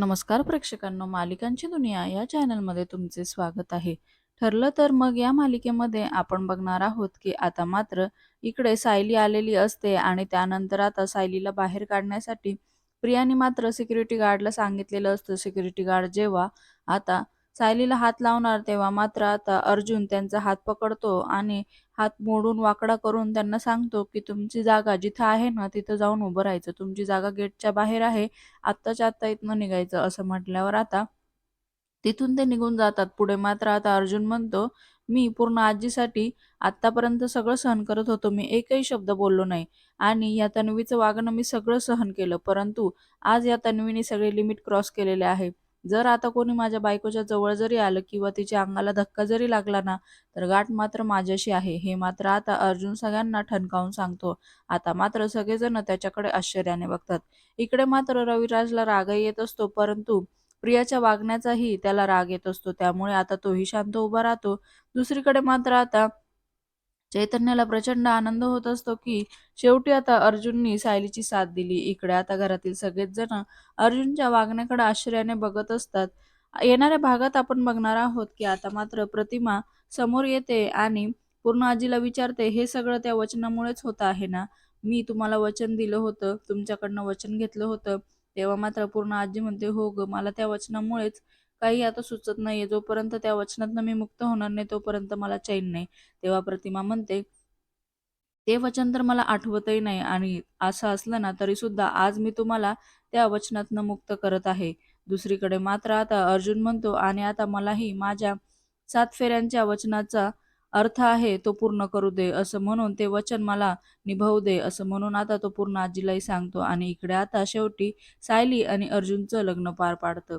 नमस्कार प्रेक्षकांनो मालिकांची दुनिया या चॅनलमध्ये तुमचे स्वागत आहे. ठरलं तर मग या मालिकेमध्ये आपण बघणार आहोत की आता मात्र इकडे सायली आलेली असते आणि त्यानंतर आता सायलीला बाहेर काढण्यासाठी प्रियाने मात्र सिक्युरिटी गार्डला सांगितलेलं असतं. सिक्युरिटी गार्ड जेव्हा आता सायलीला हात लावणार तेव्हा मात्र आता अर्जुन त्यांचा हात पकडतो आणि हात मोडून वाकडा करून त्यांना सांगतो की तुमची जागा जिथं आहे ना तिथं जाऊन उभं राहायचं. तुमची जागा गेटच्या बाहेर आहे. आत्ताच्या आत्ता इथनं निघायचं असं म्हटल्यावर आता तिथून ते निघून जातात. पुढे मात्र आता अर्जुन म्हणतो मी पूर्ण आजीसाठी आत्तापर्यंत सगळं सहन करत होतो. मी एकही शब्द बोललो नाही. आणि या तन्वीचं वागणं मी सगळं सहन केलं. परंतु आज या तन्वीने सगळे लिमिट क्रॉस केलेले आहे. जर आता कोणी माझ्या बायकोच्या जवळ जरी आलं किंवा तिच्या अंगाला धक्का जरी लागला ना तर गाठ मात्र माझ्याशी आहे. हे मात्र आता अर्जुन सगळ्यांना ठणकावून सांगतो. आता मात्र सगळेजण त्याच्याकडे आश्चर्याने बघतात. इकडे मात्र रविराजला रागही येत असतो परंतु प्रियाच्या वागण्याचाही त्याला राग येत असतो. त्यामुळे आता तोही शांत उभा राहतो. दुसरीकडे मात्र आता चैतन्याला प्रचंड आनंद होत असतो की शेवटी आता अर्जुननी सायलीची साथ दिली. इकडे आता घरातील सगळेच जण अर्जुनच्या वागण्याकडे आश्चर्याने बघत असतात. येणाऱ्या भागात आपण बघणार आहोत की आता मात्र प्रतिमा समोर येते आणि पूर्ण आजीला विचारते हे सगळं त्या वचनामुळेच होत आहे ना? मी तुम्हाला वचन दिलं होतं तुमच्याकडनं वचन घेतलं होतं. तेव्हा मात्र पूर्ण आजी म्हणते हो ग मला त्या वचनामुळेच काही आता सुचत नाहीये. जोपर्यंत त्या वचनातनं मी मुक्त होणार नाही तोपर्यंत मला चैन नाही. तेव्हा प्रतिमा म्हणते ते वचन तर मला आठवतही नाही आणि असं असलं ना तरी सुद्धा आज मी तुम्हाला त्या वचनातनं मुक्त करत आहे. दुसरीकडे मात्र आता अर्जुन म्हणतो आणि आता मलाही माझ्या सात फेऱ्यांच्या वचनाचा अर्थ आहे तो पूर्ण करू दे. असं म्हणून ते वचन मला निभावू दे. असं म्हणून आता तो पूर्ण आजीलाही सांगतो. आणि इकडे आता शेवटी सायली आणि अर्जुनचं लग्न पार पाडतं.